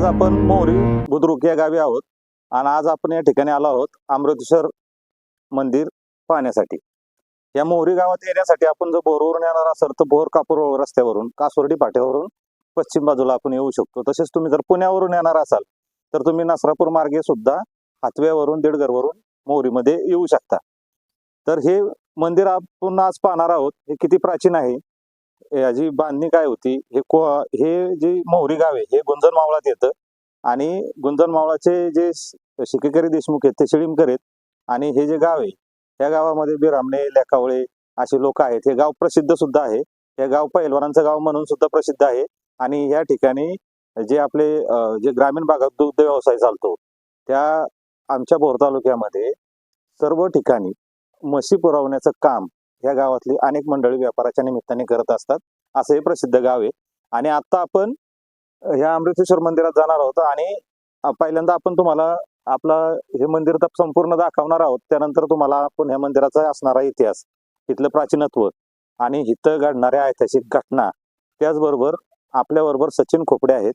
आज आपण मोहरी बुद्रुक या गावी आहोत आणि आज आपण या ठिकाणी आलो आहोत अमृतेश्वर मंदिर पाहण्यासाठी. या मोहरी गावात येण्यासाठी आपण जर बोरवरून येणार असाल तर बोर कापूर रस्त्यावरून कासवर्डी पाठ्यावरून पश्चिम बाजूला आपण येऊ शकतो. तसेच तुम्ही जर पुण्यावरून येणार असाल तर तुम्ही नसरापूर मार्गे सुद्धा हातव्यावरून देडगरवरून मोहरीमध्ये येऊ शकता. तर हे मंदिर आपण आज पाहणार आहोत हे किती प्राचीन आहे याची बांधणी काय होती? हे को हे जे मोहरी गाव आहे हे गुंजन मावळात येतं. आणि गुंजन मावळाचे जे शिकेकरी देशमुख आहेत ते शिळीमकर आहेत. आणि हे जे गाव आहे या गावामध्ये बिरामणे लेखावळे असे लोक आहेत. हे गाव प्रसिद्ध सुद्धा आहे. हे गाव पहिलवानांचं गाव म्हणून सुद्धा प्रसिद्ध आहे. आणि या ठिकाणी जे आपले जे ग्रामीण भागात दुग्ध व्यवसाय चालतो त्या आमच्या भोर तालुक्यामध्ये सर्व ठिकाणी म्हशी पुरवण्याचं काम या गावातली अनेक मंडळी व्यापाराच्या निमित्ताने करत असतात. असं हे प्रसिद्ध गाव आहे. आणि आता आपण ह्या अमृतेश्वर मंदिरात जाणार आहोत आणि पहिल्यांदा आपण तुम्हाला आपला हे मंदिर तर संपूर्ण दाखवणार आहोत. त्यानंतर तुम्हाला आपण ह्या मंदिराचा असणारा इतिहास इथलं प्राचीनत्व आणि इथं घडणाऱ्या ऐतिहासिक घटना त्याचबरोबर आपल्याबरोबर सचिन खोपडे आहेत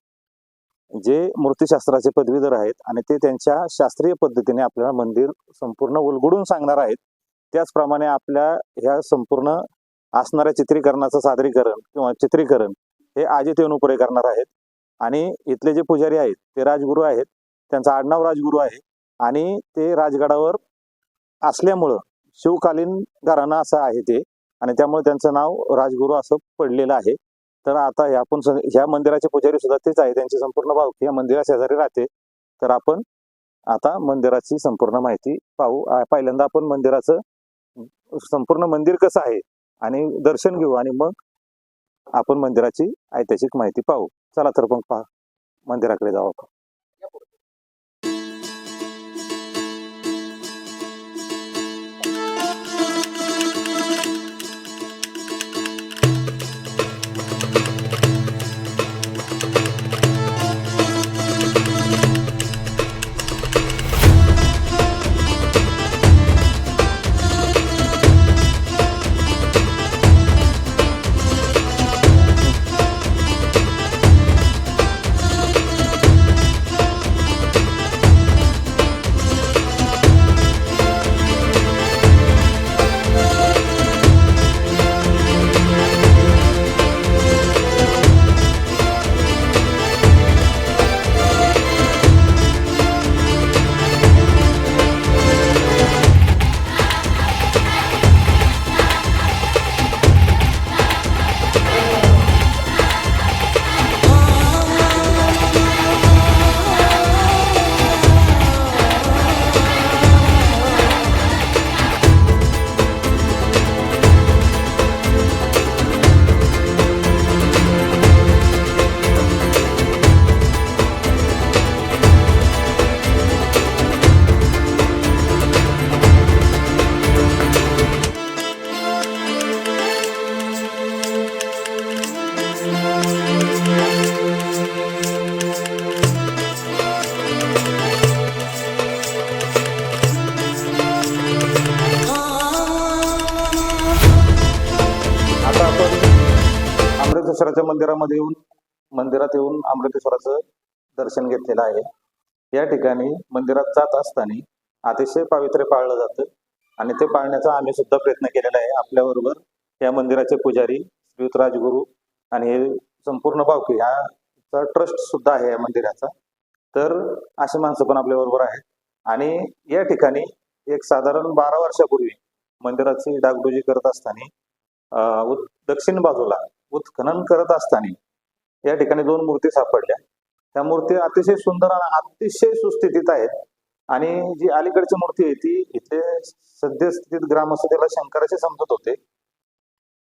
जे मूर्तिशास्त्राचे पदवीधर आहेत आणि ते त्यांच्या शास्त्रीय पद्धतीने आपल्याला मंदिर संपूर्ण उलगडून सांगणार आहेत. त्याचप्रमाणे आपल्या ह्या संपूर्ण असणाऱ्या चित्रीकरणाचं सादरीकरण किंवा चित्रीकरण हे अजित येणुपुरे करणार आहेत. आणि इथले जे पुजारी आहेत ते राजगुरू आहेत. त्यांचं आडनाव राजगुरू आहे. आणि ते राजगडावर असल्यामुळं शिवकालीन घराणं असं आहे ते. आणि त्यामुळे त्यांचं नाव राजगुरू असं पडलेलं आहे. तर आता हे आपण ह्या मंदिराचे पुजारी सुद्धा तेच आहे त्यांची संपूर्ण भावकी या मंदिरा शेजारी राहते. तर आपण आता मंदिराची संपूर्ण माहिती पाहू. पहिल्यांदा आपण मंदिराचं संपूर्ण मंदिर कसं आहे आणि दर्शन घेऊ आणि मग आपण मंदिराची ऐतिहासिक माहिती पाहू. चला तर मग पहा मंदिराकडे जाऊ आपण. अमृतेश्वराच्या मंदिरामध्ये येऊन मंदिरात येऊन अमृतेश्वराचं दर्शन घेतलेलं आहे. या ठिकाणी मंदिरात जात असताना अतिशय पावित्र्य पाळलं जातं आणि ते पाळण्याचा आम्ही सुद्धा प्रयत्न केलेला आहे आपल्याबरोबर. या मंदिराचे पुजारी श्रीयुत राजगुरू आणि हे संपूर्ण बावकी ह्याचा ट्रस्ट सुद्धा आहे या मंदिराचा. तर अशी माणसं पण आपल्याबरोबर आहेत. आणि या ठिकाणी एक साधारण बारा वर्षापूर्वी मंदिराची डागडुजी करत असताना दक्षिण बाजूला उत्खनन करत असताना या ठिकाणी दोन मूर्ती सापडल्या. त्या मूर्ती अतिशय सुंदर आणि अतिशय सुस्थितीत आहेत. आणि जी अलीकडची मूर्ती आहे ती इथे सद्यस्थितीत ग्रामस्थ त्याला शंकराचे समजत होते.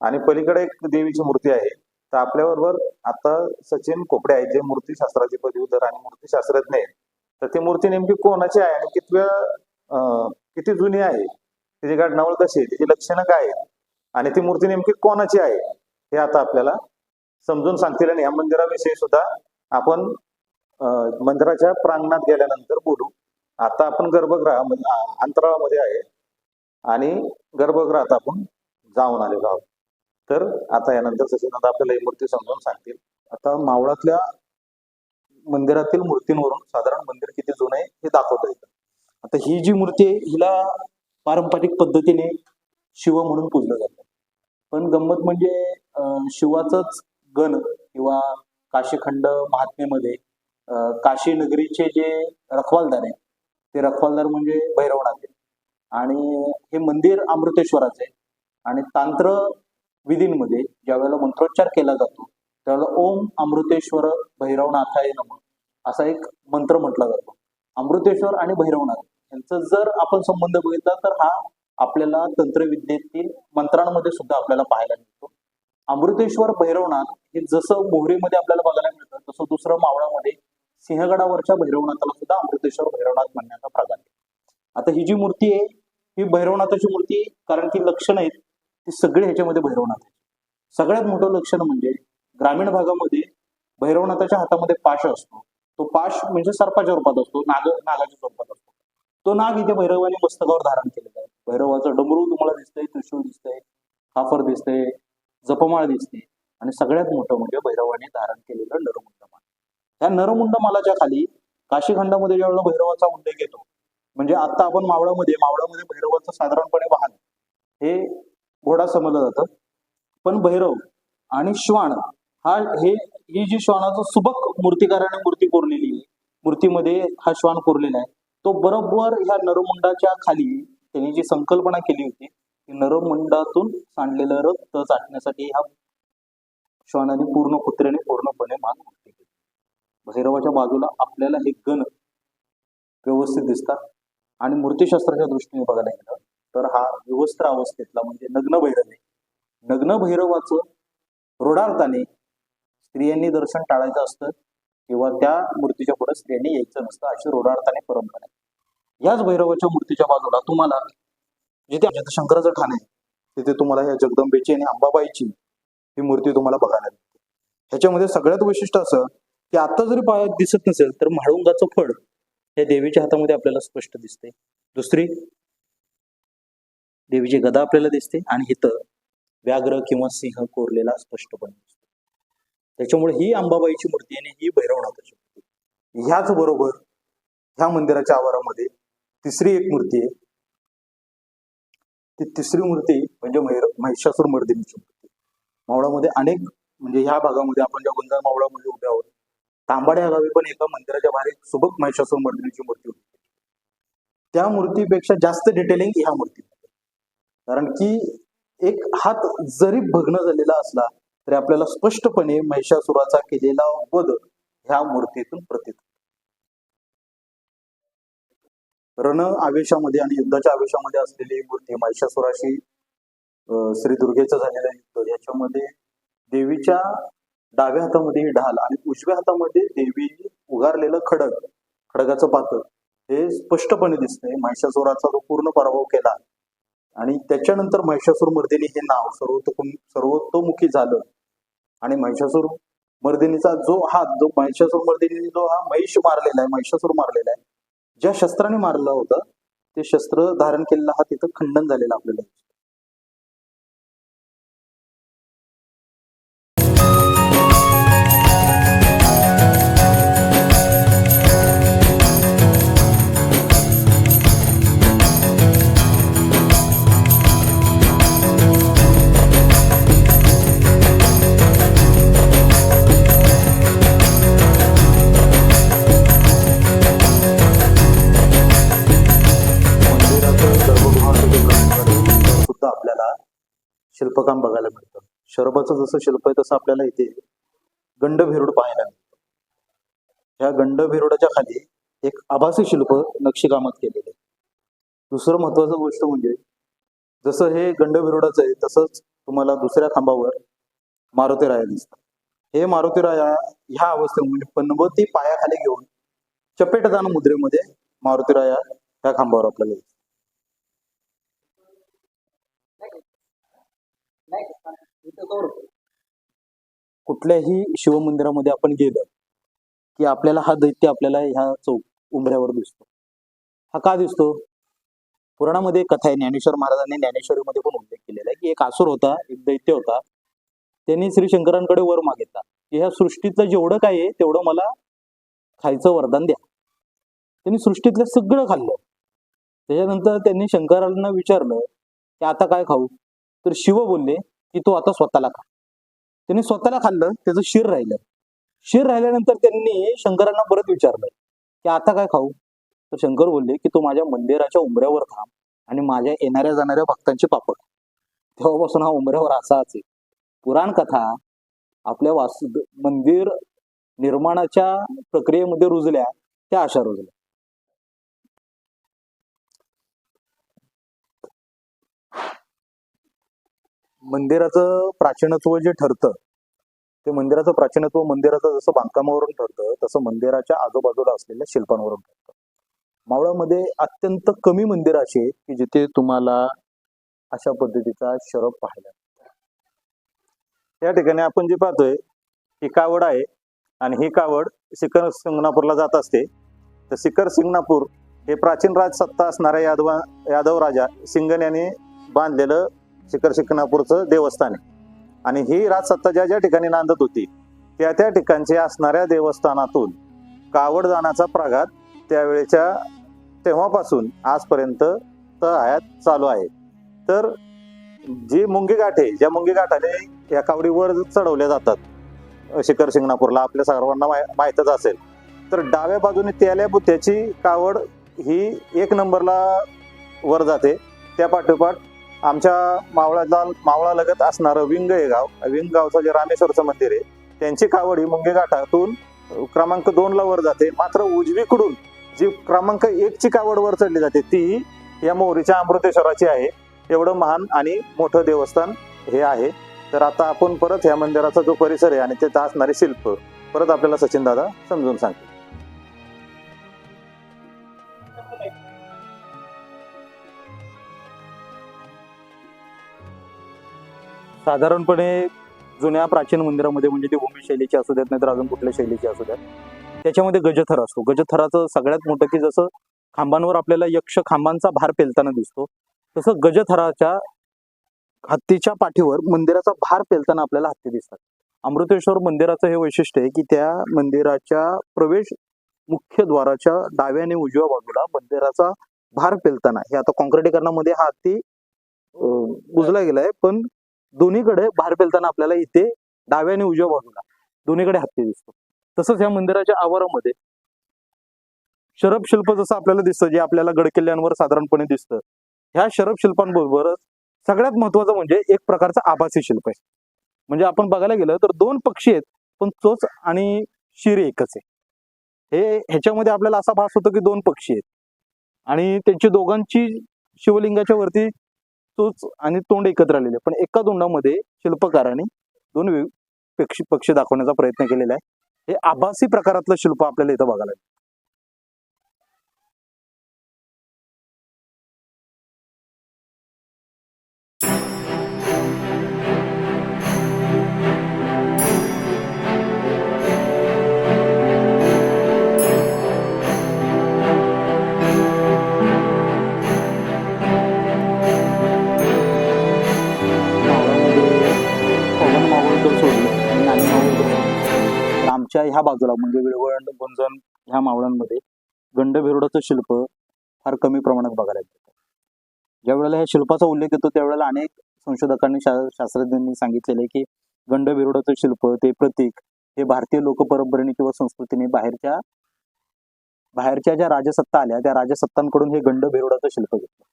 आणि पलीकडे एक देवीची मूर्ती आहे. तर आपल्याबरोबर आता सचिन कोपडे आहेत जे मूर्तीशास्त्राचे पदवीधर आणि मूर्तीशास्त्रज्ञ आहेत. तर ती मूर्ती नेमकी कोणाची आहे आणि कितव्या किती जुनी आहे? तिची घडणावळ कशी आहे? तिची लक्षणं काय आहेत? आणि ती मूर्ती नेमकी कोणाची आहे? हे आता आपल्याला समजून सांगतील आणि या मंदिराविषयी सुद्धा आपण मंदिराच्या प्रांगणात गेल्यानंतर बोलू. आता आपण गर्भगृहा म्हणजे अंतराळामध्ये आहे आणि गर्भगृहात आपण जाऊन आलेलो आहोत. तर आता यानंतर सचिनंद आपल्याला ही मूर्ती समजून सांगतील. आता मावळातल्या मंदिरातील मूर्तींवरून साधारण मंदिर किती जुनं आहे हे दाखवता येतं. आता ही जी मूर्ती आहे हिला पारंपरिक पद्धतीने शिव म्हणून पूजलं जातं. पण गंमत म्हणजे अं, शिवाचंच गण किंवा काशीखंड महात्मेमध्ये काशी नगरीचे जे रखवालदार आहेत ते रखवालदार म्हणजे भैरवनाथ आणि हे मंदिर अमृतेश्वराचं आहे. आणि तांत्र विधींमध्ये ज्या वेळेला मंत्रोच्चार केला जातो त्यावेळेला ओम अमृतेश्वर भैरवनाथाय नम असा एक मंत्र म्हटला जातो. अमृतेश्वर आणि भैरवनाथ यांचा जर आपण संबंध बघितला तर हा आपल्याला तंत्रविद्येतील मंत्रांमध्ये सुद्धा आपल्याला पाहायला मिळतो. अमृतेश्वर भैरवनाथ हे जसं मोहरीमध्ये आपल्याला बघायला मिळतं तसं दुसरं मावळामध्ये सिंहगडावरच्या भैरवनाथाला सुद्धा अमृतेश्वर भैरवनाथ म्हणण्याचा प्रकार आहे. आता ही जी मूर्ती आहे ही भैरवनाथाची मूर्ती आहे, कारण की लक्षणं आहेत ती सगळी ह्याच्यामध्ये भैरवनाथ आहे सगळ्यात मोठं लक्षण म्हणजे ग्रामीण भागामध्ये भैरवनाथाच्या हातामध्ये पाश असतो. तो पाश म्हणजे सर्पाच्या रूपात असतो नाग नागाच्या स्वरूपात असतो. तो नाग इथे भैरवाने मस्तकावर धारण केलेला आहे. भैरवाचं डमरू तुम्हाला दिसतंय त्रिशूळ दिसतंय खाफर दिसतंय जपमाळ दिसते आणि सगळ्यात मोठं म्हणजे भैरवाने धारण केलेलं नरमुंडमाल त्या नरमुंडमालाच्या खाली काशीखंडामध्ये ज्यावेळेला भैरवाचा उल्लेख येतो म्हणजे आता आपण मावळामध्ये मावळामध्ये भैरवाचं साधारणपणे वाहन हे घोडा समजलं जातं. पण भैरव आणि श्वान हा हे ही जी श्वानाचं सुबक मूर्तिकाराने मूर्ती कोरलेली आहे मूर्तीमध्ये हा श्वान कोरलेला आहे. तो बरोबर ह्या नरमुंडाच्या खाली त्यांनी जी संकल्पना केली होती की नरमुंडातून सांडलेलं रक्त चाटण्यासाठी ह्या श्वानाने पूर्ण कुत्र्याने पूर्णपणे मान उलटी केली. भैरवाच्या बाजूला आपल्याला हे गण व्यवस्थित दिसतात. आणि मूर्तिशास्त्राच्या दृष्टीने बघायला गेलं तर हा विवस्त्र अवस्थेतला म्हणजे नग्न भैरव आहे नग्न भैरवाचं रुढार्थाने स्त्रियांनी दर्शन टाळायचं असतं. किंवा त्या मूर्तीच्या पुढे स्त्रियांनी यायचं नसतं अशी रोडार्थाने परंपरा आहे. याच भैरवाच्या मूर्तीच्या बाजूला तुम्हाला जिथे शंकराचं ठाणे आहे तिथे तुम्हाला या जगदंबेची आणि अंबाबाईची ही मूर्ती तुम्हाला बघायला मिळते. ह्याच्यामध्ये सगळ्यात वैशिष्ट्य असं की आता जरी पायात दिसत नसेल तर म्हाळुंगाचं फळ या देवीच्या हातामध्ये आपल्याला स्पष्ट दिसते. दुसरी देवीची गदा आपल्याला दिसते आणि इथं व्याघ्र किंवा सिंह कोरलेला स्पष्टपणे दिसतो. त्याच्यामुळे ही अंबाबाईची मूर्ती आणि ही भैरवनाथाची मूर्ती ह्याच बरोबर ह्या मंदिराच्या आवारामध्ये तिसरी एक मूर्ती आहे. ती तिसरी मूर्ती म्हणजे महिषासूर मर्दिनीची मूर्ती मावळामध्ये अनेक म्हणजे ह्या भागामध्ये आपण ज्या गुंजाळ मावळामध्ये उभे आहोत तांबाड्या गावी पण एका मंदिराच्या बाहेर एक सुबक महिषासूर मर्दिनीची मूर्ती होती. त्या मूर्तीपेक्षा जास्त डिटेलिंग ह्या मूर्ती कारण की एक हात जरी भग्न झालेला असला तरी आपल्याला स्पष्टपणे महिषासुराचा केलेला वध ह्या मूर्तीतून प्रतीत रण आवेशामध्ये आणि युद्धाच्या आवेशामध्ये असलेली मूर्ती महिषासुराशी श्री दुर्गेचं झालेलं युद्ध याच्यामध्ये देवीच्या डाव्या हातामध्ये ढाल आणि उजव्या हातामध्ये देवीने उगारलेलं खडग खडगाचं पात्र हे स्पष्टपणे दिसते महिषासुराचा जो पूर्ण पराभव केला आणि त्याच्यानंतर महिषासूर मर्दिनी हे नाव सर्वतोमुखी सर्वतोमुखी झालं. आणि महिषासूर मर्दिनीचा जो हात जो महिषासूर मर्दिनी जो हा महिष मारलेला आहे महिषासूर मारलेला आहे ज्या शस्त्राने मारला होता ते शस्त्र धारण केलेला हा तिथं खंडन झालेला आपल्याला काम बघायला मिळतं. शरबाचं जसं शिल्प आहे तसं आपल्याला इथे गंडभेरुड पाहायला मिळतं. ह्या गंडभेरुडाच्या खाली एक आभासी शिल्प नक्षीकामात केलेलं आहे. दुसरं महत्वाचं गोष्ट म्हणजे जसं हे गंडभेरुडाचं आहे तसंच तुम्हाला दुसऱ्या खांबावर मारुती राया दिसतात. हे मारुती राया ह्या अवस्थेत म्हणजे पनबती पायाखाली घेऊन चपेटदान मुद्रेमध्ये मारुती राया ह्या खांबावर आपल्याला कुठल्याही शिवमंदिरामध्ये आपण गेलं की आपल्याला हा दैत्य आपल्याला ह्या चौक उंबऱ्यावर दिसतो. हा का दिसतो? पुराणामध्ये कथा आहे ज्ञानेश्वर महाराजांनी ज्ञानेश्वरीमध्ये पण उल्लेख केलेला आहे की एक आसुर होता एक दैत्य होता. त्यांनी श्री शंकरांकडे वर मागितला की ह्या सृष्टीतलं जेवढं काय आहे तेवढं मला खायचं वरदान द्या. त्यांनी सृष्टीतलं सगळं खाल्लं. त्याच्यानंतर त्यांनी शंकरांना विचारलं की आता काय खाऊ? तर शिव बोलले की तो आता स्वतःला खा. त्यांनी स्वतःला खाल्लं त्याचं शिर राहिलं. शिर राहिल्यानंतर त्यांनी शंकरांना परत विचारलं की आता काय खाऊ? तर शंकर बोलले की तो माझ्या मंदिराच्या उंबऱ्यावर थांब आणि माझ्या येणाऱ्या जाणाऱ्या भक्तांची पापड. तेव्हापासून हा उंबऱ्यावर असाच आहे. पुराण कथा आपल्या वासु मंदिर निर्माणाच्या प्रक्रियेमध्ये रुजल्या त्या अशा रुजल्या. मंदिराचं प्राचीनत्व जे ठरतं ते मंदिराचं प्राचीनत्व मंदिराचं जसं बांधकामावरून ठरतं तसं मंदिराच्या आजूबाजूला असलेल्या शिल्पांवरून ठरतं. मावळामध्ये अत्यंत कमी मंदिर असे की जिथे तुम्हाला अशा पद्धतीचा शरब पाहायला या ठिकाणी आपण जे पाहतोय ही कावड आहे आणि ही कावड शिखर सिंगणापूरला जात असते. तर शिखर सिंगणापूर हे प्राचीन राजसत्ता असणाऱ्या यादव यादव राजा सिंगन याने बांधलेलं शिखर शिकणापूरचं देवस्थान आहे. आणि ही राजसत्ता ज्या ज्या ठिकाणी नांदत होती त्या त्या ठिकाणचे असणाऱ्या देवस्थानातून कावड जाण्याचा प्रघात त्यावेळेच्या तेव्हापासून आजपर्यंत तळायात चालू आहे. तर जी मुंगी गाठ आहे ज्या मुंगी गाठाने या कावडीवर चढवल्या जातात शिखर शिंगणापूरला आपल्या सर्वांना माहि- माहीतच असेल. तर डाव्या बाजूने त्याल्या बुत्याची कावड ही एक नंबरला वर जाते. त्या पाठोपाठ आमच्या मावळाला मावळा लगत असणारं विंग हे गाव. विंग गावचं जे रामेश्वरचं मंदिर आहे त्यांची कावड ही मुंगे घाटातून क्रमांक दोन ला वर जाते. मात्र उजवीकडून जी क्रमांक एक ची कावड वर चढली जाते ती या मोहरीच्या अमृतेश्वराची आहे. एवढं महान आणि मोठं देवस्थान हे आहे. तर आता आपण परत ह्या मंदिराचा जो परिसर आहे आणि तिथं असणारे शिल्प परत आपल्याला सचिन दादा समजून सांगतील. साधारणपणे जुन्या प्राचीन मंदिरामध्ये म्हणजे ते भूमी शैलीची असू देत नाहीतर अजून कुठल्या शैलीची असू द्यात त्याच्यामध्ये गजथर असतो. गजथराचं सगळ्यात मोठं की जसं खांबांवर आपल्याला यक्ष खांबांचा भार पेलताना दिसतो तसं गजथराच्या हत्तीच्या पाठीवर मंदिराचा भार पेलताना आपल्याला हत्ती दिसतात. अमृतेश्वर मंदिराचं हे वैशिष्ट्य आहे की त्या मंदिराच्या प्रवेश मुख्य द्वाराच्या डाव्या आणि उजव्या बाजूला मंदिराचा भार पेलताना हे आता कॉन्क्रिटीकरणामध्ये हा हत्ती बुजला गेलाय पण दोन्हीकडे बाहेर पेलताना आपल्याला इथे डाव्या आणि उजव्या बाजूला दोन्हीकडे हत्ती दिसतो. तसंच या मंदिराच्या आवारामध्ये शरब शिल्प जसं आपल्याला दिसतं जे आपल्याला गडकिल्ल्यांवर साधारणपणे दिसतं ह्या शरब शिल्पांबरोबरच सगळ्यात महत्वाचं म्हणजे एक प्रकारचं आभासी शिल्प आहे. म्हणजे आपण बघायला गेलं तर दोन पक्षी आहेत पण चोच आणि शिरे एकच आहे. हे ह्याच्यामध्ये आपल्याला असा भास होतो की दोन पक्षी आहेत. आणि त्यांची दोघांची शिवलिंगाच्या वरती चोच आणि तोंड एकत्र आलेले. पण एका तोंडामध्ये शिल्पकाराने दोन पक्षी पक्षी दाखवण्याचा प्रयत्न केलेला आहे. हे आभासी प्रकारातलं शिल्प आपल्याला इथं बघायला ह्या बाजूला म्हणजे विळवण गुंजन ह्या मावळांमध्ये गंडभेरुडाचं शिल्प फार कमी प्रमाणात बघायला मिळतं. ज्या वेळेला ह्या शिल्पाचा उल्लेख येतो त्यावेळेला अनेक संशोधकांनी शा- शास्त्रज्ञांनी सांगितलेलं आहे की गंडभेरुडाचं शिल्प ते प्रतीक हे भारतीय लोकपरंपरेने किंवा संस्कृतीने बाहेरच्या बाहेरच्या ज्या राजसत्ता आल्या त्या राजसत्तांकडून हे गंडभेरुडाचं शिल्प घेतलं.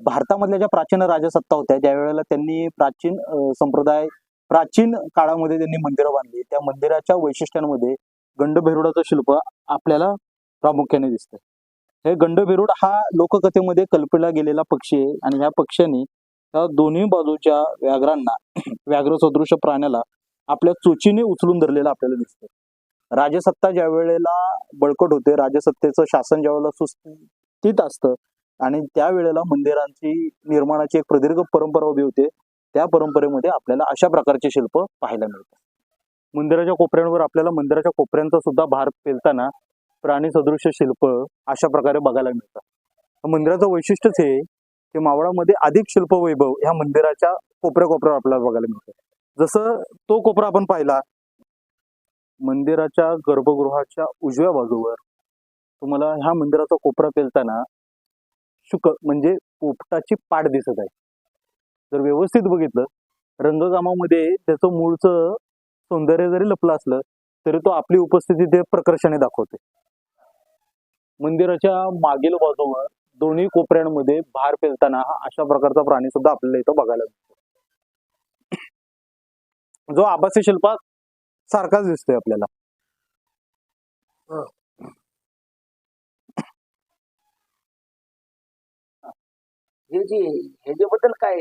भारतामधल्या ज्या प्राचीन राजसत्ता होत्या त्यावेळेला त्यांनी प्राचीन संप्रदाय प्राचीन काळामध्ये त्यांनी मंदिरं बांधली. त्या मंदिराच्या वैशिष्ट्यांमध्ये गंडभेरुडाचं शिल्प आपल्याला प्रामुख्याने दिसतं हे गंडभेरुड हा लोककथेमध्ये कल्पला गेलेला पक्षी आहे आणि ह्या पक्ष्याने त्या दोन्ही बाजूच्या व्याघ्रांना व्याघ्र सदृश प्राण्याला आपल्या चोचीने उचलून धरलेलं आपल्याला दिसतं राजसत्ता ज्या वेळेला बळकट होते राजसत्तेचं शासन ज्या वेळेला सुस्थितीत असतं आणि त्यावेळेला मंदिरांची निर्माणाची एक प्रदीर्घ परंपरा उभी होते त्या परंपरेमध्ये आपल्याला अशा प्रकारचे शिल्प पाहायला मिळतात. मंदिराच्या कोपऱ्यांवर आपल्याला मंदिराच्या कोपऱ्यांचा सुद्धा भार पेलताना प्राणी सदृश्य शिल्प अशा प्रकारे बघायला मिळतात. मंदिराचं वैशिष्ट्यच हे की मावळामध्ये अधिक शिल्प वैभव ह्या मंदिराच्या कोपऱ्या कोपऱ्यावर आपल्याला बघायला मिळतं जसं तो कोपरा आपण पाहिला मंदिराच्या गर्भगृहाच्या उजव्या बाजूवर तुम्हाला ह्या मंदिराचा कोपरा पेलताना शुक म्हणजे पोपटाची पाठ दिसत आहे. जर व्यवस्थित बघितलं रंगकामामध्ये त्याचं मूळचं सौंदर्य जरी लपलं असलं तरी तो आपली उपस्थिती ते प्रकर्षाने दाखवते मंदिराच्या मागील बाजूवर दोन्ही कोपऱ्यांमध्ये भार पेलताना हा अशा प्रकारचा प्राणी सुद्धा आपल्याला इथं बघायला मिळतो. जो आभासी शिल्पात सारखाच दिसतोय आपल्याला. हे जे ह्याच्याबद्दल काय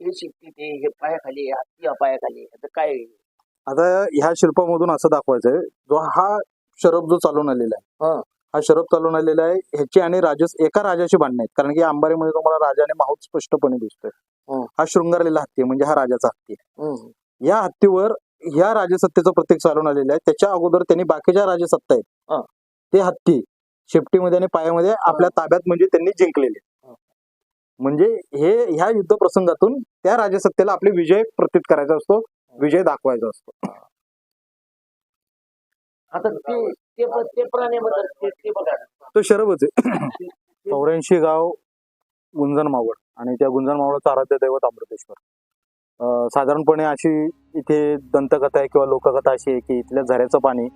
हे शिकते ते हे पायाखाली आहे, हत्ती या पायाखाली आहे. आता काय आहे? आता ह्या शिल्पामधून असं दाखवायचंय जो हा शरब जो चालून आलेला आहे हा. हा शरब चालून आलेला आहे ह्याची आणि राजस एका राजाची भांडणं आहेत कारण की अंबारीमध्ये तुम्हाला राजा आणि माहूत स्पष्टपणे दिसतोय हा. हा शृंगारलेला हत्ती आहे, म्हणजे हा राजाचा हत्ती आहे. हम्म. या हत्तीवर ह्या राजसत्तेचं प्रतीक चालून आलेलं आहे त्याच्या अगोदर त्यांनी बाकीच्या राजसत्ता हा. आहेत ते हत्ती शेपटीमध्ये आणि पायामध्ये आपल्या ताब्यात म्हणजे त्यांनी जिंकलेले हा. म्हणजे हे ह्या युद्ध प्रसंगातून त्या राजसत्तेला आपले विजय प्रतीत करायचा असतो विजय दाखवायचा असतो. आता ते ते प- ते प्राण्याबद्दल ते ते बघा. तो शरबच आहे. चौऱ्याऐंशी गाव गुंजन मावळ आणि त्या गुंजन मावळाचं आराध्य दैवत अमृतेश्वर. अं, साधारणपणे अशी इथे दंतकथा आहे किंवा लोककथा अशी आहे की इथल्या झऱ्याचं पाणी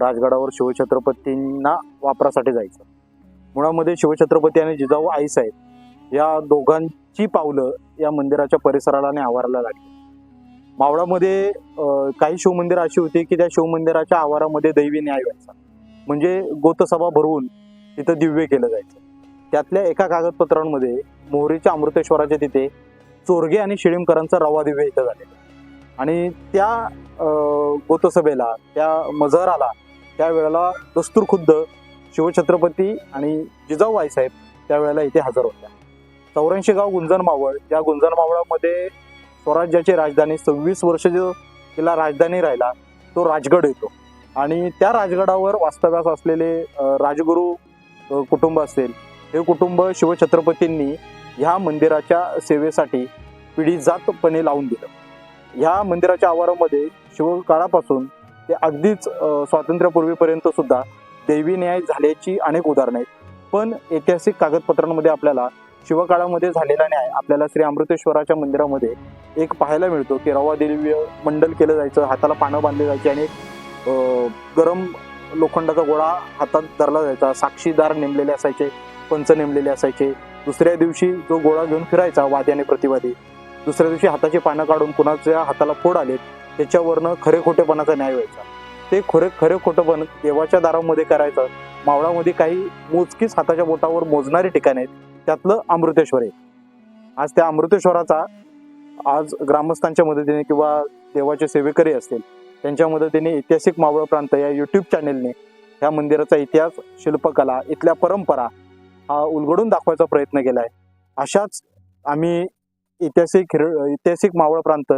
राजगडावर शिवछत्रपतींना वापरासाठी जायचं. मुळामध्ये शिवछत्रपती आणि जिजाऊ आईसाहेब या दोघांची पावलं या मंदिराच्या परिसराला आणि आवाराला लागली. मावळामध्ये काही शिवमंदिरं अशी होती की त्या शिवमंदिराच्या आवारामध्ये दैवी न्याय व्हायचा. म्हणजे गोतसभा भरवून तिथं दिव्य केलं जायचं. त्यातल्या एका कागदपत्रांमध्ये मोहरीच्या अमृतेश्वराच्या तिथे चोरगे आणि शिळीमकरांचा रवा दिव्य इथं झालेलं. आणि त्या गोतसभेला त्या मजहराला त्यावेळेला दस्तूर खुद्द शिवछत्रपती आणि जिजाऊ आईसाहेब त्यावेळेला इथे हजर होत्या. चौऱ्याऐंशी गाव गुंजन मावळ. या गुंजन मावळामध्ये स्वराज्याची राजधानी सव्वीस वर्ष जो तिला राजधानी राहिला तो राजगड येतो. आणि त्या राजगडावर वास्तव्यास असलेले राजगुरू कुटुंब असेल. हे कुटुंब शिवछत्रपतींनी ह्या मंदिराच्या सेवेसाठी पिढी जातपणे लावून दिलं. ह्या मंदिराच्या आवारामध्ये शिवकाळापासून ते अगदीच अं, स्वातंत्र्यपूर्वीपर्यंत सुद्धा देवी न्याय झाल्याची अनेक उदाहरणं आहेत. पण ऐतिहासिक कागदपत्रांमध्ये आपल्याला शिवकाळामध्ये झालेला न्याय आपल्याला श्री अमृतेश्वराच्या मंदिरामध्ये एक पाहायला मिळतो. की रवा दिव्य मंडल केलं जायचं हाताला पानं बांधली जायची आणि गरम लोखंडाचा गोळा हातात धरला जायचा. साक्षीदार नेमलेले असायचे पंच नेमलेले असायचे. दुसऱ्या दिवशी जो गोळा घेऊन फिरायचा वादी आणि प्रतिवादी. दुसऱ्या दिवशी हाताची पानं काढून कुणाच्या हाताला फोड आलेत त्याच्यावरनं खरे खोटेपणाचा न्याय व्हायचा. ते खरे खरे खोटेपण देवाच्या दारामध्ये करायचं. मावळामध्ये काही मोजकीच हाताच्या बोटावर मोजणारी ठिकाणे आहेत. त्यातलं अमृतेश्वर आहे आज त्या अमृतेश्वराचा आज ग्रामस्थांच्या मदतीने किंवा देवाचे सेवेकरी असतील त्यांच्या मदतीने ऐतिहासिक मावळ प्रांत या यूट्यूब चॅनेलने ह्या मंदिराचा इतिहास शिल्पकला इथल्या परंपरा हा उलगडून दाखवायचा प्रयत्न केला आहे अशाच आम्ही ऐतिहासिक हिर ऐतिहासिक मावळ प्रांत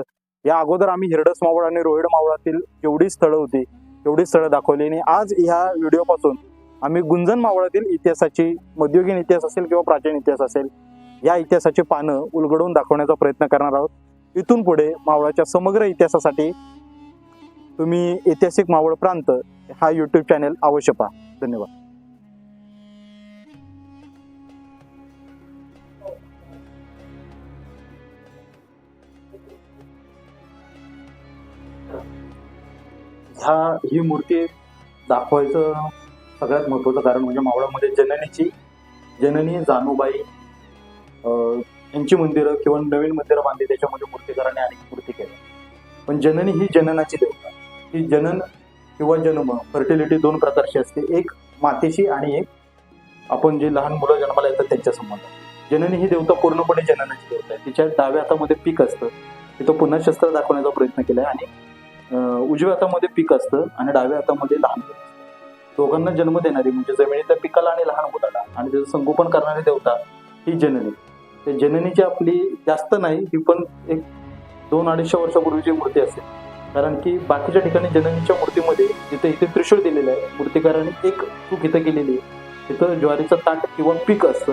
या अगोदर आम्ही हिरडस मावळ आणि रोहिड मावळातील जेवढी स्थळं होती तेवढी स्थळं दाखवली आणि आज ह्या व्हिडिओपासून आम्ही गुंजन मावळातील इतिहासाची मध्ययुगीन इतिहास असेल किंवा प्राचीन इतिहास असेल या इतिहासाची पानं उलगडून दाखवण्याचा प्रयत्न करणार आहोत. इथून पुढे मावळाच्या समग्र इतिहासासाठी तुम्ही ऐतिहासिक मावळ प्रांत हा यूट्यूब चॅनेल अवश्य पहा. धन्यवाद. ह्या ही मूर्ती दाखवायचं सगळ्यात महत्वाचं कारण म्हणजे मावळामध्ये जननीची जननी जानूबाई यांची मंदिरं किंवा नवीन मंदिरं बांधली त्याच्यामध्ये मूर्तीकाराने अनेक मूर्ती केल्या. पण जननी ही जननाची देवता. ही जनन किंवा जन्म फर्टिलिटी दोन प्रकारची असते. एक मातेशी आणि एक आपण जे लहान मुलं जन्माला येतात त्यांच्या संबंधात. जननी ही देवता पूर्णपणे जननाची देवता आहे. तिच्या डाव्या हातामध्ये पीक असतं. तिथं पुन्हा शस्त्र दाखवण्याचा प्रयत्न केलाय आणि उजव्या हातामध्ये पीक असतं आणि डाव्या हातामध्ये लहान असतं. दोघांना जन्म देणारी म्हणजे जमिनीतल्या पिकाला आणि लहान मुलाला आणि त्याचं संगोपन करणारी देवता ही जननी. त्या जननीची आपली जास्त नाही ही पण एक दोन अडीचशे वर्षापूर्वीची मूर्ती असेल. कारण की बाकीच्या ठिकाणी जननीच्या मूर्तीमध्ये जिथे इथे त्रिशूळ दिलेलं आहे मूर्तिकाराने एक चूक इथं केलेली आहे. तिथं ज्वारीचं ताट किंवा पीक असतं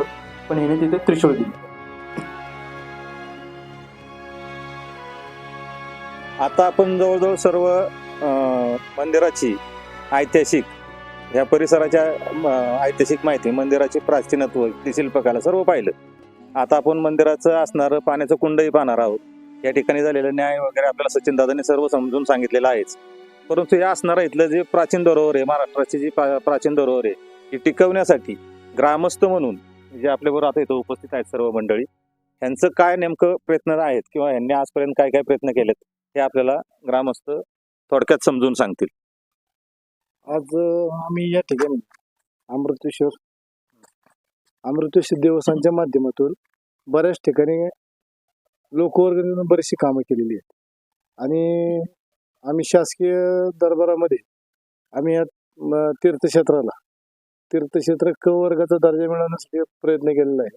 पण हिने तिथे त्रिशूळ दिली. आता आपण जवळजवळ सर्व मंदिराची ऐतिहासिक या परिसराच्या ऐतिहासिक माहिती मंदिराची प्राचीनत्व ती शिल्पकला सर्व पाहिलं. आता आपण मंदिराचं असणारं पाण्याचं कुंडही पाहणार आहोत. या ठिकाणी झालेलं न्याय वगैरे आपल्याला सचिन दादांनी सर्व समजून सांगितलेलं आहेच. परंतु हे असणारं इथलं जे प्राचीन धरोहर आहे महाराष्ट्राची जी प्राचीन धरोहर आहे ती टिकवण्यासाठी ग्रामस्थ म्हणून जे आपल्याबरोबर आता इथं उपस्थित आहेत सर्व मंडळी ह्यांचं काय नेमकं प्रयत्न आहेत किंवा ह्यांनी आजपर्यंत काय काय प्रयत्न केलेत हे आपल्याला ग्रामस्थ थोडक्यात समजून सांगतील. आज आम्ही या ठिकाणी अमृतेश्वर अमृतेश्वर देवस्थानच्या माध्यमातून बऱ्याच ठिकाणी लोकवर्गणीनं बरीचशी कामं केलेली आहेत. आणि आम्ही शासकीय दरबारामध्ये आम्ही या तीर्थक्षेत्राला तीर्थक्षेत्र क वर्गाचा दर्जा मिळवण्यासाठी प्रयत्न केलेला आहे.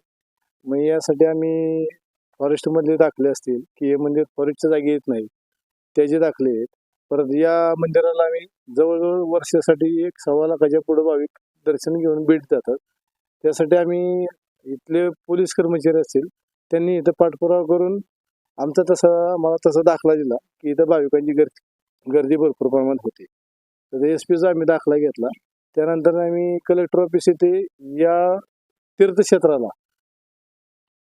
मग यासाठी आम्ही फॉरेस्टमधले दाखले असतील की हे मंदिर फॉरेस्टच्या जागी येत नाही त्याचे दाखले आहेत. परत या मंदिराला आम्ही जवळजवळ वर्षासाठी एक सव्वा लाखाच्या पुढे भाविक दर्शन घेऊन भेट जातात त्यासाठी आम्ही इथले पोलीस कर्मचारी असतील त्यांनी इथं पाठपुरावा करून आमचा तसा मला तसा दाखला दिला की इथं भाविकांची गर्दी गर्दी भरपूर प्रमाणात होती. तर एस पीचा आम्ही दाखला घेतला. त्यानंतर आम्ही कलेक्टर ऑफिस येथे या तीर्थक्षेत्राला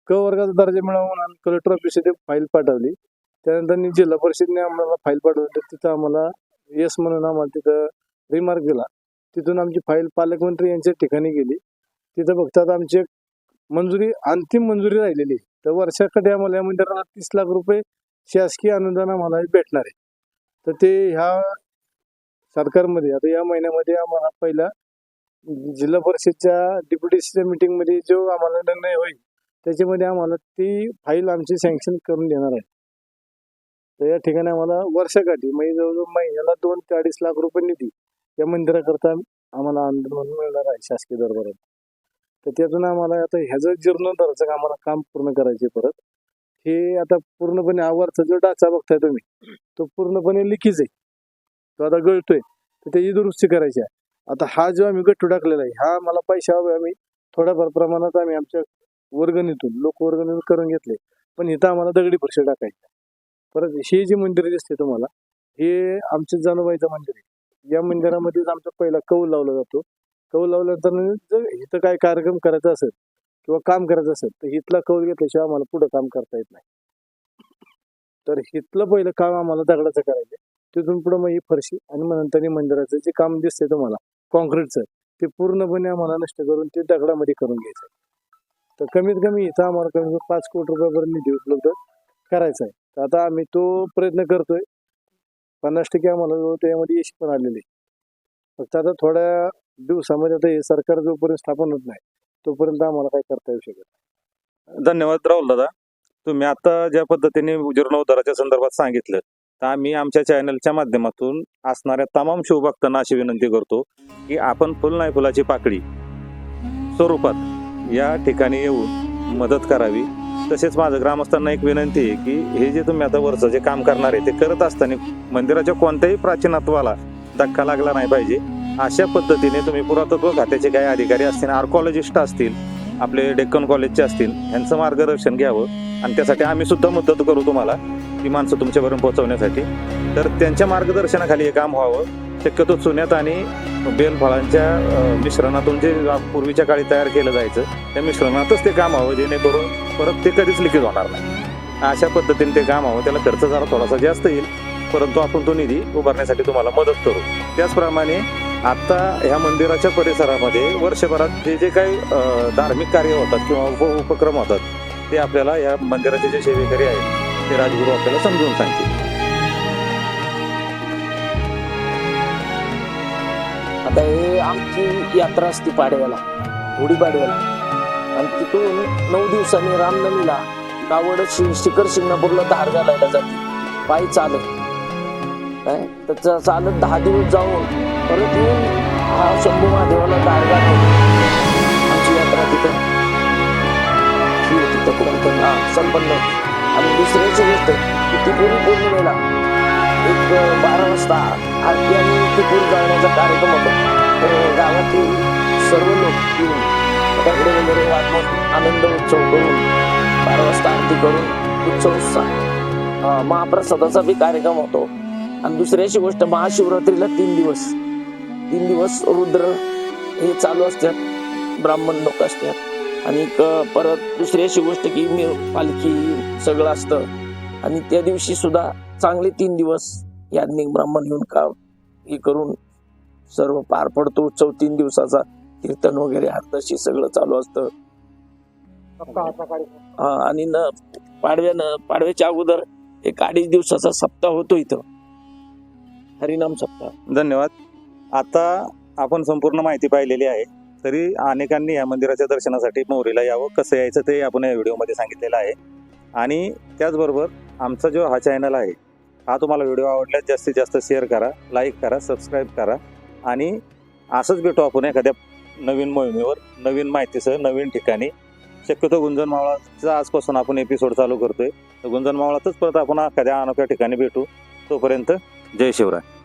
क वर्गाचा दर्जा मिळावा म्हणून कलेक्टर ऑफिस येथे फाईल पाठवली. त्यानंतर जिल्हा परिषदने आम्हाला फाईल पाठवली. तिथं आम्हाला येस म्हणून आम्हाला तिथं रिमार्क दिला. तिथून आमची फाईल पालकमंत्री यांच्या ठिकाणी गेली. तिथं बघतात आमची मंजुरी अंतिम मंजुरी राहिलेली तर वर्षाकडे आम्हाला या मंदिराला तीस लाख रुपये शासकीय अनुदान आम्हाला भेटणार आहे. तर ते ह्या सरकारमध्ये आता या महिन्यामध्ये आम्हाला पहिला जिल्हा परिषदच्या डिप्युटीच्या मीटिंगमध्ये जो आम्हाला निर्णय होईल त्याच्यामध्ये आम्हाला ती फाईल आमची सँक्शन करून देणार आहे. तर या ठिकाणी आम्हाला वर्षाकाठी म्हणजे जवळजवळ महिन्याला दोन ते अडीच लाख रुपये निधी या मंदिराकरता आम्हाला आंदोलन मिळणार आहे शासकीय दरबारात. तर त्यातून आम्हाला आता ह्याचं जीर्णोद्धाराचं आम्हाला काम पूर्ण करायचे परत हे आता पूर्णपणे आवारचा जो डाचा बघताय तुम्ही तो पूर्णपणे लिकीज आहे. तो आता गळतोय तर त्याची दुरुस्ती करायची आहे. आता हा जो आम्ही गट्टू टाकलेला आहे हा मला पैसे आम्ही थोड्याफार प्रमाणात आम्ही आमच्या वर्गणीतून लोकवर्गणीतून करून घेतले. पण इथं आम्हाला दगडी फरशी टाकायची परत हे जे मंदिर दिसते तुम्हाला हे आमच्या जानुबाईचं मंदिर आहे. या मंदिरामध्येच आमचा पहिला कौल लावला जातो कौल लावल्यानंतर जर इथं काय कार्यक्रम करायचा असेल किंवा काम करायचं असेल तर इथला कौल घेतल्याशिवाय आम्हाला पुढं काम करता येत नाही. तर इथलं पहिलं काम आम्हाला दगडाचं करायचं तिथून पुढं मग ही फरशी आणि मग नंतर मंदिराचं जे काम दिसतंय तुम्हाला कॉन्क्रीटचं ते पूर्णपणे आम्हाला नष्ट करून ते दगडामध्ये करून घ्यायचं तर कमीत कमी इथं आम्हाला कमी कमी पाच कोटी रुपयापर्यंत निधी उपलब्ध करायचा आहे. तर आता आम्ही तो प्रयत्न करतोय. पन्नास टक्के आम्हाला त्यामध्ये यश पण आलेले फक्त आता थोड्या दिवसामध्ये आता हे सरकार जोपर्यंत स्थापन होत नाही तोपर्यंत आम्हाला काय करता येऊ शकत नाही. धन्यवाद राहुल दादा. तुम्ही आता ज्या पद्धतीने जीर्णोद्धाराच्या संदर्भात सांगितलं तर आम्ही आमच्या चॅनलच्या माध्यमातून असणाऱ्या तमाम शिवभक्तांना अशी विनंती करतो की आपण फुल नाही फुलाची पाकळी स्वरूपात या ठिकाणी येऊन मदत करावी. तसेच माझं ग्रामस्थांना एक विनंती आहे की हे जे तुम्ही आता वरचं जे काम करणार आहे ते करत असताना मंदिराच्या कोणत्याही प्राचीनत्वाला धक्का लागला नाही पाहिजे. अशा पद्धतीने तुम्ही पुरातत्व खात्याचे काही अधिकारी असतील आर्कॉलॉजिस्ट असतील आपले डेक्कन कॉलेजचे असतील यांचं मार्गदर्शन घ्यावं. आणि त्यासाठी आम्ही सुद्धा मदत करू तुम्हाला. ती माणसं तुमच्यापर्यंत पोहोचवण्यासाठी. तर त्यांच्या मार्गदर्शनाखाली हे काम व्हावं. शक्यतो चुन्यात आणि बेलफळांच्या मिश्रणातून जे पूर्वीच्या काळी तयार केलं जायचं त्या मिश्रणातच ते काम व्हावं जेणेकरून परत ते कधीच लिकेज होणार नाही. अशा पद्धतीने ते काम व्हावं. त्याला खर्च जरा थोडासा जास्त येईल परंतु आपण तो निधी उभारण्यासाठी तुम्हाला मदत करू. त्याचप्रमाणे आत्ता ह्या मंदिराच्या परिसरामध्ये वर्षभरात जे जे काही धार्मिक कार्य होतात किंवा उप उपक्रम होतात ते आपल्याला या मंदिराचे जे सेवेकरी आहेत ते राजगुरू आपल्याला समजून सांगतील. आता हे आमची यात्रा असते पाडव्याला होडी पाडव्याला आणि तिथून नऊ दिवसांनी रामनवमीला कावड शिखर शिंगणापूरला धार घालायला जाते. पायी चालत. काय? तर चा- चालत दहा दिवस जाऊन परत येऊन हा शंभू महादेवाला धार घालतो आमची यात्रा तिथं. तिथं कुठं तत्पर्यंत हा संपन्न आणि दुसऱ्याची गोष्ट की टिपूर पौर्णिमेला एक बारा वाजता आरती आणि तिथून जाण्याचा कार्यक्रम होता. तर गावातील सर्व लोक येऊन फटाकडे वगैरे वाजवून आनंद उत्सव करून बारा वाजता आरती करून उत्सव महाप्रसादाचा बी कार्यक्रम होतो. आणि दुसऱ्याची गोष्ट महाशिवरात्रीला तीन दिवस. तीन दिवस रुद्र हे चालू असतात ब्राह्मण लोक असतात. आणि परत दुसरी अशी गोष्ट की मी पालखी सगळं असतं. आणि त्या दिवशी सुद्धा चांगले तीन दिवस याज्ञिक ब्राह्मण येऊन का हे करून सर्व पार पडतो. उत्सव तीन दिवसाचा कीर्तन वगैरे हातशी सगळं चालू असतं. हा, आणि न पाडव्यानं पाडव्याच्या अगोदर एक अडीच दिवसाचा सप्ताह होतो इथं. हरिनाम सप्ताह. धन्यवाद. आता आपण संपूर्ण माहिती पाहिलेली आहे. तरी अनेकांनी या मंदिराच्या दर्शनासाठी मोरीला यावं कसं यायचं ते आपण या व्हिडिओमध्ये सांगितलेलं आहे. आणि त्याचबरोबर आमचा जो हा चॅनल आहे हा तुम्हाला व्हिडिओ आवडल्यास जास्तीत जास्त शेअर करा लाईक करा सबस्क्राईब करा. आणि असंच भेटू आपण एखाद्या नवीन मोहिमेवर नवीन माहितीसह नवीन ठिकाणी. शक्यतो गुंजन मावळाचा आजपासून आपण एपिसोड चालू करतोय. तर गुंजन मावळातच परत आपण एखाद्या अनोख्या ठिकाणी भेटू. तोपर्यंत जय शिवराय.